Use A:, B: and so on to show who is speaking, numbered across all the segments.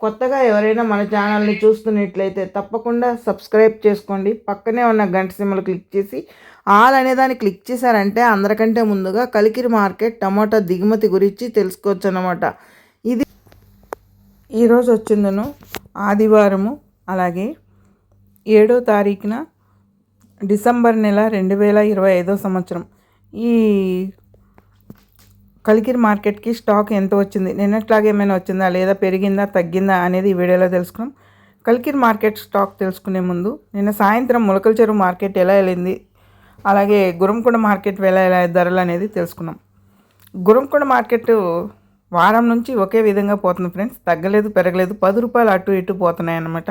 A: కొత్తగా ఎవరైనా మన ఛానల్ని చూస్తున్నట్లయితే తప్పకుండా సబ్స్క్రైబ్ చేసుకోండి. పక్కనే ఉన్న గంట సిమ్మలు క్లిక్ చేసి ఆల్ అనే దాన్ని క్లిక్ చేశారంటే అందరికంటే ముందుగా కలికిరి మార్కెట్ టమాటా దిగుమతి గురించి తెలుసుకోవచ్చు అన్నమాట ఇది ఈరోజు వచ్చిందను ఆదివారము అలాగే ఏడో తారీఖున డిసెంబర్ నెల రెండు వేల ఇరవై ఐదో సంవత్సరం. ఈ కలికిరి మార్కెట్కి స్టాక్ ఎంత వచ్చింది నిన్నట్లాగే ఏమైనా వచ్చిందా లేదా పెరిగిందా తగ్గిందా అనేది ఈ వీడియోలో తెలుసుకున్నాం కలికిరి మార్కెట్ స్టాక్ తెలుసుకునే ముందు నిన్న సాయంత్రం ములకల చెరువు మార్కెట్ ఎలా వెళ్ళింది అలాగే గురంకొండ మార్కెట్ ఎలా ఎలా ధరలు అనేది తెలుసుకున్నాం. గురంకొండ మార్కెట్ వారం నుంచి ఒకే విధంగా పోతుంది ఫ్రెండ్స్ తగ్గలేదు పెరగలేదు పది రూపాయలు అటు ఇటు పోతున్నాయి అన్నమాట.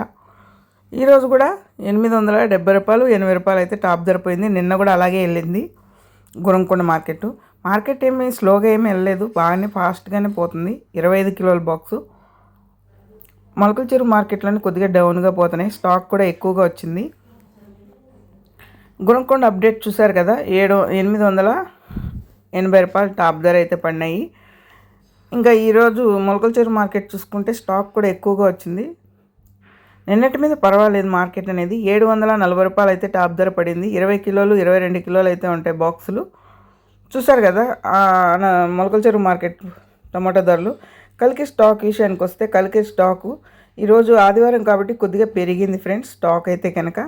A: ఈరోజు కూడా ఎనిమిది వందల డెబ్బై రూపాయలు ఎనభై రూపాయలు అయితే టాప్ ధర పోయింది నిన్న కూడా అలాగే వెళ్ళింది గురంకొండ మార్కెట్. మార్కెట్ ఏమి స్లోగా ఏమీ వెళ్ళలేదు. బాగానే ఫాస్ట్గానే పోతుంది. ఇరవై ఐదు కిలోల బాక్సు. మొలకల చెరువు మార్కెట్లోనే కొద్దిగా డౌన్గా పోతున్నాయి. స్టాక్ కూడా ఎక్కువగా వచ్చింది. గుణకొండ అప్డేట్ చూశారు కదా? ఏడు ఎనిమిది వందల ఎనభై రూపాయలు టాప్ ధర అయితే పడినాయి. ఇంకా ఈరోజు మొలకల చెరువు మార్కెట్ చూసుకుంటే స్టాక్ కూడా ఎక్కువగా వచ్చింది. నిన్నటి మీద పర్వాలేదు మార్కెట్ అనేది. ఏడు వందల నలభై రూపాయలు అయితే టాప్ ధర పడింది. ఇరవై కిలోలు ఇరవై రెండు కిలోలు అయితే ఉంటాయి బాక్సులు. చూసారు కదా మొలకల చెరువు మార్కెట్ టమాటా ధరలు. కలికి స్టాక్ విషయానికి వస్తే కలికి స్టాకు ఈరోజు ఆదివారం కాబట్టి కొద్దిగా పెరిగింది ఫ్రెండ్స్ స్టాక్ అయితే కనుక.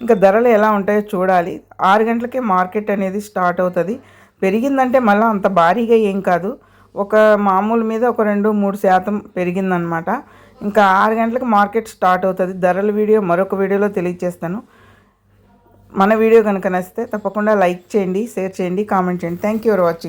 A: ఇంకా ధరలు ఎలా ఉంటాయో చూడాలి. ఆరు గంటలకే మార్కెట్ అనేది స్టార్ట్ అవుతుంది. పెరిగిందంటే మళ్ళీ అంత భారీగా ఏం కాదు. ఒక మామూలు మీద ఒక రెండు మూడు శాతం పెరిగిందనమాట. ఇంకా ఆరు గంటలకు మార్కెట్ స్టార్ట్ అవుతుంది. ధరల వీడియో మరొక వీడియోలో తెలియజేస్తాను. మన వీడియో కనుక నచ్చితే తప్పకుండా లైక్ చేయండి షేర్ చేయండి కామెంట్ చేయండి. Thank you for watching